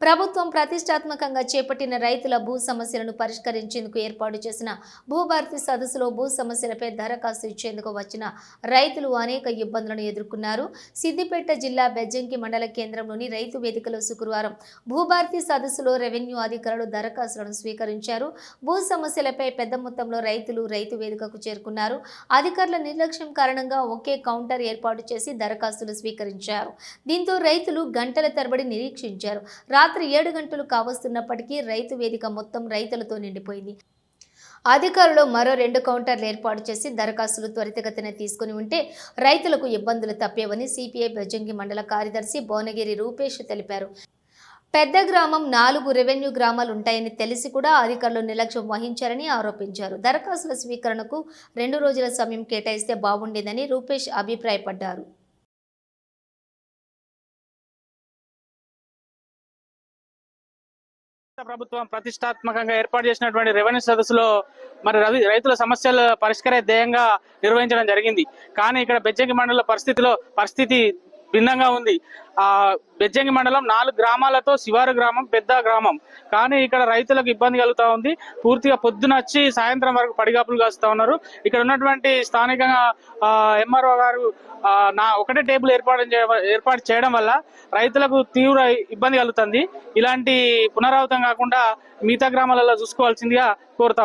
ప్రభుత్వం ప్రతిష్టాత్మకంగా చేపట్టిన రైతుల భూ సమస్యలను పరిష్కరించేందుకు ఏర్పాటు చేసిన భూభారతి సదస్సులో భూ సమస్యలపై దరఖాస్తు ఇచ్చేందుకు వచ్చిన రైతులు అనేక ఇబ్బందులను ఎదుర్కొన్నారు. సిద్దిపేట జిల్లా బెజ్జంకి మండల కేంద్రంలోని రైతు వేదికలో శుక్రవారం భూభారతి సదస్సులో రెవెన్యూ అధికారులు దరఖాస్తులను స్వీకరించారు. భూ సమస్యలపై పెద్ద మొత్తంలో రైతులు రైతు వేదికకు చేరుకున్నారు. అధికారుల నిర్లక్ష్యం కారణంగా ఒకే కౌంటర్ ఏర్పాటు చేసి దరఖాస్తులు స్వీకరించారు. దీంతో రైతులు గంటల తరబడి నిరీక్షించారు. రాత్రి ఏడు గంటలు కావస్తున్నప్పటికీ రైతు వేదిక మొత్తం రైతులతో నిండిపోయింది. అధికారులు మరో రెండు కౌంటర్లు ఏర్పాటు చేసి దరఖాస్తులు త్వరితగతిన తీసుకుని ఉంటే రైతులకు ఇబ్బందులు తప్పేవని సిపిఐ బెజ్జంగి మండల కార్యదర్శి భువనగిరి రూపేష్ తెలిపారు. పెద్ద గ్రామం నాలుగు రెవెన్యూ గ్రామాలు ఉంటాయని తెలిసి కూడా అధికారులు నిర్లక్ష్యం వహించారని ఆరోపించారు. దరఖాస్తుల స్వీకరణకు రెండు రోజుల సమయం కేటాయిస్తే బాగుండేదని రూపేష్ అభిప్రాయపడ్డారు. రాష్ట్ర ప్రభుత్వం ప్రతిష్టాత్మకంగా ఏర్పాటు చేసినటువంటి రెవెన్యూ సదస్సులో మరి రైతుల సమస్యలు పరిష్కార ధ్యేయంగా నిర్వహించడం జరిగింది. కానీ ఇక్కడ బెజ్జంగి మండల పరిస్థితిలో పరిస్థితి భిన్నంగా ఉంది. ఆ బెజ్జంగి మండలం నాలుగు గ్రామాలతో శివారు గ్రామం పెద్ద గ్రామం. కానీ ఇక్కడ రైతులకు ఇబ్బంది కలుగుతా ఉంది. పూర్తిగా పొద్దున వచ్చి సాయంత్రం వరకు పడిగాపులు కాస్తూ ఉన్నారు. ఇక్కడ ఉన్నటువంటి స్థానికంగా ఎంఆర్ఓ గారు నా ఒకటే టేబుల్ ఏర్పాటు ఏర్పాటు చేయడం వల్ల రైతులకు తీవ్ర ఇబ్బంది కలుగుతుంది. ఇలాంటి పునరావృతం కాకుండా మిగతా గ్రామాలలో చూసుకోవాల్సిందిగా కోరుతా